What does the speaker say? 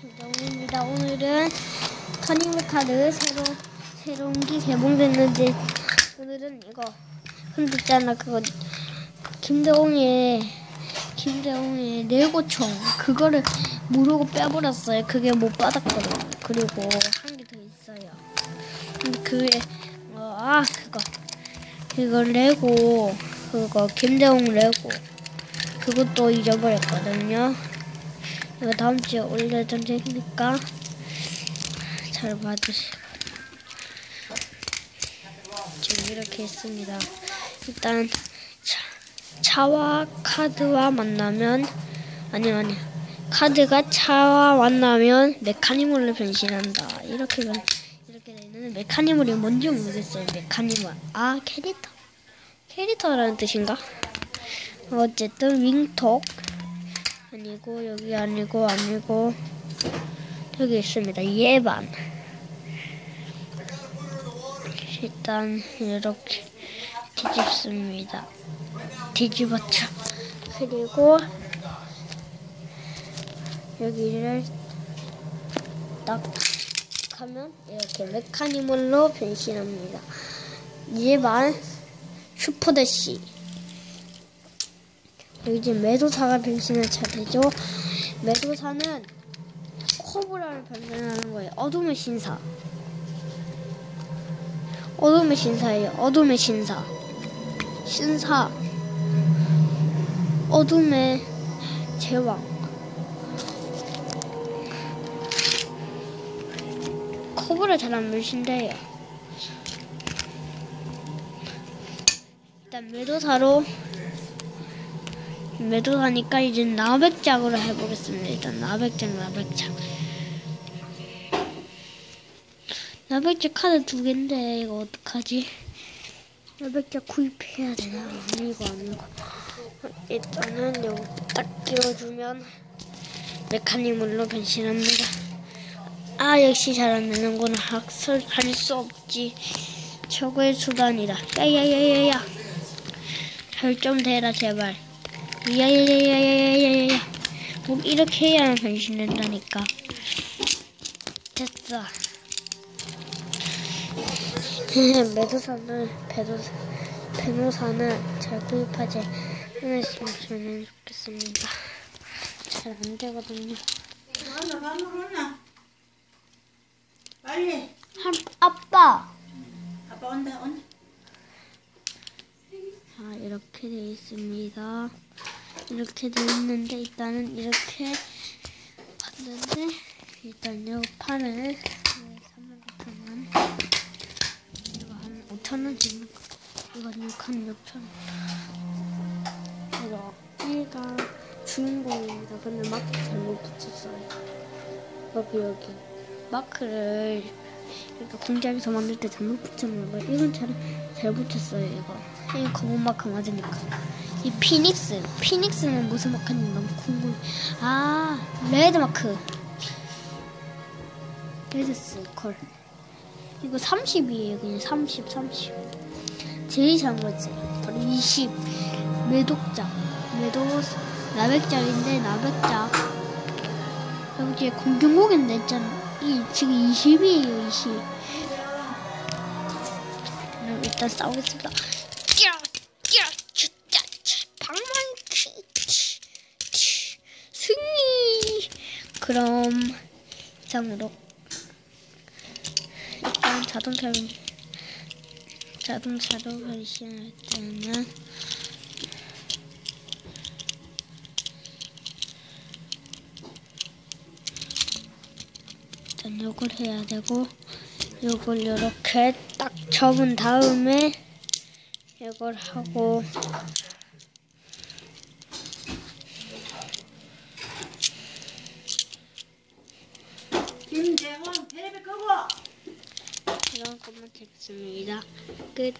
김정우입니다. 오늘은 터닝 카드 새로 새로운 게 개봉됐는데 오늘은 이거 흔들잖아 그거 김대웅의 김대웅의 레고총 그거를 모르고 빼버렸어요. 그게 못 받았거든요. 그리고 한 개 더 있어요. 그게 어, 아 그거 그거 레고 그거 김대웅 레고 그것도 잊어버렸거든요. 이거 다음 주에 올려줄 테니까 잘 봐주시고 지금 이렇게 했습니다. 일단 차, 차와 카드와 만나면 아니 아니 카드가 차와 만나면 메카니멀로 변신한다. 이렇게 변 이렇게 돼 있는 메카니멀이 뭔지 모르겠어요. 메카니멀 아 캐릭터 캐릭터라는 뜻인가? 어쨌든 윙톡 아니고 여기 아니고 아니고 여기 있습니다. 예반 일단 이렇게 뒤집습니다. 뒤집었죠. 그리고 여기를 딱 하면 이렇게 메카니멀로 변신합니다. 예반 슈퍼대시 이제 메도사가 변신한 차례죠. 메도사는 코브라를 변신하는 거예요. 어둠의 신사. 어둠의 신사예요. 어둠의 신사. 신사. 어둠의 제왕. 코브라 잘안 변신돼요. 일단 메도사로 매도하니까 이제 나백작으로 해보겠습니다. 나백작, 나백작. 나백작 카드 두 개인데 이거 어떡하지? 나백작 구입해야 되나? 아니고 아니고. 일단은 여기 딱 끼워주면 메카니멀로 변신합니다. 아 역시 잘 안 되는구나. 학설 할 수 없지. 최고의 수단이다. 야야야야야. 잘좀 되라 제발. 야야야야야야야야. 뭐 이렇게 해야 변신된다니까. 됐어. 매도사는 배도사 변호사는 잘 구입하지 않았으면 좋겠습니다. 잘 안 되거든요? 빨리. 한, 아빠! 아빠 온다 온다. 자 이렇게 되어 있습니다 이렇게 되어 있는데 일단은 이렇게 봤는데 일단 요 판을 3만 9천 원. 이거 한 5천 원 주는 거 이건 6한 6천 원 이거 얘가 주인공입니다 근데 마크 잘못 붙였어요. 여기 여기. 마크를 이렇게 공작에서 만들 때 잘못 붙였나 봐요. 이건 잘, 잘 붙였어요 이거. 이 검은 마크 맞으니까 이 피닉스 피닉스는 무슨 마크인지 너무 궁금해. 아 레드 마크. 레드스 컬 이거 30이에요 그냥 30 30 제일 작은 거지? 바로 20 매독작 매독 나백작인데 나백작 여기 공중곡인데 있잖아. 이 지금 20이에요 20 그럼 일단 싸우겠습니다 승리 그럼 이상으로. 일단 자동차 자동차로 변신할 때는 일단 요걸 해야 되고 요걸 이렇게 딱 접은 다음에 이걸 하고 그 거. 이건 꼬마 텍스입니 다. 끝.